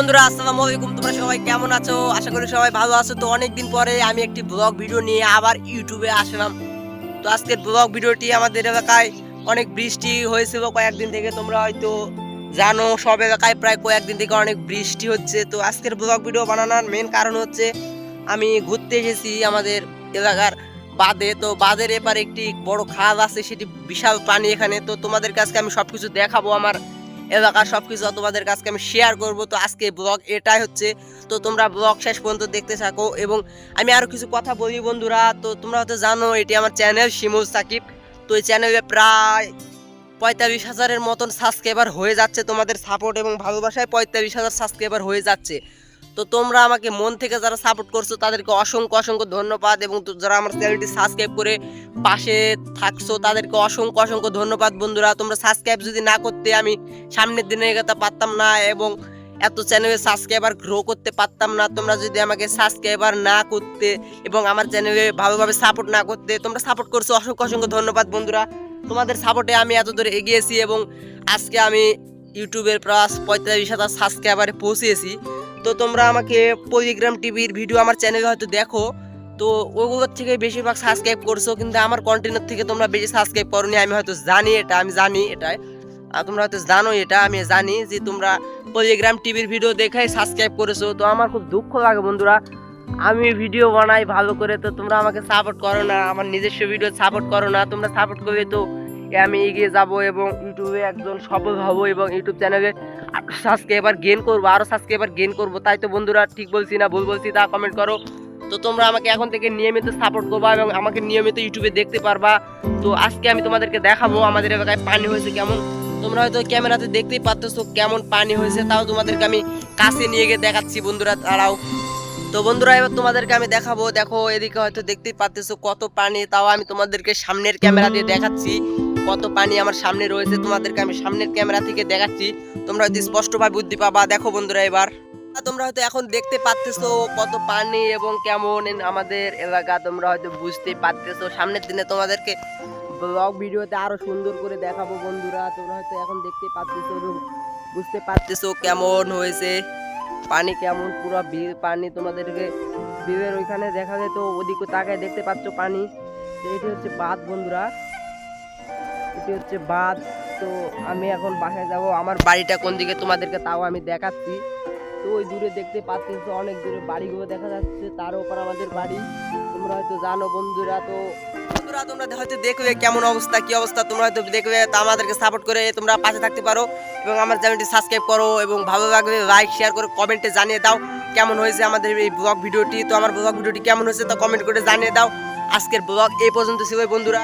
বন্ধুরা, আসসালামু আলাইকুম। তোমরা সবাই কেমন আছো? আশা করি সবাই ভালো আছো। তো অনেকদিন পরে আমি একটি ব্লগ ভিডিও নিয়ে আবার ইউটিউবে আসলাম। তো আজকের ব্লগ ভিডিওটি আমাদের এলাকায় অনেক বৃষ্টি হয়েছিল কয়েকদিন থেকে। তোমরা হয়তো জানো, সব এলাকায় প্রায় কয়েকদিন থেকে অনেক বৃষ্টি হচ্ছে। তো আজকের ব্লগ ভিডিও বানানোর মেন কারণ হচ্ছে, আমি ঘুরতে এসেছি আমাদের এলাকার বাদে তো বাদের এপারে একটি বড় খাল আছে, সেটি বিশাল পানি এখানে। তো তোমাদের কাছে আমি সবকিছু দেখাবো আমার এলাকার সব কিছু তোমাদের কাছে আমি শেয়ার করব। তো আজকে ব্লগ এটাই হচ্ছে। তো তোমরা ব্লগ শেষ পর্যন্ত দেখতে থাকো এবং আমি আরও কিছু কথা বলি বন্ধুরা। তো তোমরা হয়তো জানো, এটি আমার চ্যানেল শিমুল সাকিব। তো এই চ্যানেলে প্রায় পঁয়তাল্লিশ হাজারের মতন সাবস্ক্রাইবার হয়ে যাচ্ছে তোমাদের সাপোর্ট এবং ভালোবাসায় পঁয়তাল্লিশ হাজার সাবস্ক্রাইবার হয়ে যাচ্ছে। তো তোমরা আমাকে মন থেকে যারা সাপোর্ট করছ, তাদেরকে অসংখ্য অসংখ্য ধন্যবাদ এবং যারা আমার চ্যানেলটি সাবস্ক্রাইব করে পাশে থাকছো, তাদেরকে অসংখ্য অসংখ্য ধন্যবাদ বন্ধুরা। তোমরা সাবস্ক্রাইব যদি না করতে আমি সামনের দিনে এগোতে পারতাম না এবং এত চ্যানেলে সাবস্ক্রাইবার গ্রো করতে পারতাম না, তোমরা যদি আমাকে সাবস্ক্রাইবার না করতে এবং আমার চ্যানেলে ভালোভাবে সাপোর্ট না করতে তোমরা সাপোর্ট করছ, অসংখ্য অসংখ্য ধন্যবাদ বন্ধুরা। তোমাদের সাপোর্টে আমি এত দূরে এগিয়েছি এবং আজকে আমি ইউটিউবের প্রায় পঁয়তাল্লিশ হাজার সাবস্ক্রাইবারে পৌঁছেছি। তো তোমরা আমাকে পলিগ্রাম টিভির ভিডিও আমার চ্যানেলে হয়তো দেখো। তো ওগুলোর থেকে বেশিরভাগ সাবস্ক্রাইব করছ, কিন্তু আমার কন্টেন্টের থেকে তোমরা বেশি সাবস্ক্রাইব করোনি, আমি হয়তো জানি এটা, আমি জানি এটাই। আর তোমরা হয়তো জানো এটা, আমি জানি যে তোমরা পলিগ্রাম টিভির ভিডিও দেখাই সাবস্ক্রাইব করেছ। তো আমার খুব দুঃখ লাগে বন্ধুরা, আমি ভিডিও বানাই ভালো করে, তো তোমরা আমাকে সাপোর্ট করো না, আমার নিজস্ব ভিডিও সাপোর্ট করো না, তোমরা সাপোর্ট করবে তো আমি এগিয়ে যাব এবং ইউটিউবে একজন সফল হব এবং ইউটিউব চ্যানেলে সাবস্ক্রাইবার গেন করব আরও সাবস্ক্রাইবার গেন করব, তাই তো বন্ধুরা ঠিক বলছি না, ভুল বলছি, তা কমেন্ট করো। তো তোমরা আমাকে এখন থেকে নিয়মিত সাপোর্ট করবা এবং আমাকে নিয়মিত ইউটিউবে দেখতে পারবা। তো আজকে আমি তোমাদেরকে দেখাবো আমাদের এলাকায় পানি হয়েছে কেমন। তোমরা হয়তো ক্যামেরাতে দেখতেই পারতেছো কেমন পানি হয়েছে, তাও তোমাদেরকে আমি কাছে নিয়ে গিয়ে দেখাচ্ছি বন্ধুরা তারাও তো বন্ধুরা, এবার তোমাদেরকে আমি দেখাবো, দেখো এদিকে হয়তো দেখতেই পারতেছো কত পানি, তাও আমি তোমাদেরকে সামনের ক্যামেরা দিয়ে দেখাচ্ছি। কত পানি আমার সামনে রয়েছে, তোমাদেরকে আমি সামনের ক্যামেরা থেকে দেখাচ্ছি। তোমরা হয়তো স্পষ্টভাবে বুদ্ধি পাবা, দেখো বন্ধুরা এবার। তোমরা হয়তো এখন দেখতে পাচ্তেছো কত পানি এবং কেমন আমাদের এলাকা, তোমরা হয়তো বুঝতে পারতেছো। সামনের দিনে তোমাদেরকে ব্লগ ভিডিওতে আরও সুন্দর করে দেখাবো বন্ধুরা। তোমরা হয়তো এখন দেখতে পাচ্তেছো এবং বুঝতে পারতেছো কেমন হয়েছে। পানি কেমন, পুরো বি- পানি তোমাদেরকে বিলের ওইখানে দেখা যায়। তো ওদিকে তাকায় দেখতে পাচ্ছ পানি। এটি হচ্ছে বাঁধ বন্ধুরা। এটি হচ্ছে বাঁধ, তো আমি এখন বাসায় যাব। আমার বাড়িটা কোন দিকে তোমাদেরকে তাও আমি দেখাচ্ছি। তো ওই দূরে দেখতে পাচ্ছিস অনেক দূরে বাড়িগুলো দেখা যাচ্ছে, তার উপর আমাদের বাড়ি। তোমরা হয়তো জানো বন্ধুরা, তো বন্ধুরা, তোমরা হয়তো দেখবে কেমন অবস্থা, কি অবস্থা, তোমরা হয়তো দেখবে, তা আমাদেরকে সাপোর্ট করে তোমরা পাশে থাকতে পারো। এবং আমার চ্যানেলটি সাবস্ক্রাইব করো এবং ভালো লাগলে লাইক শেয়ার করে কমেন্টে জানিয়ে দাও কেমন হয়েছে আমাদের এই ব্লগ ভিডিওটি। তো আমার ব্লগ ভিডিওটি কেমন হয়েছে তা কমেন্ট করে জানিয়ে দাও। আজকের ব্লগ এই পর্যন্ত ছিল বন্ধুরা।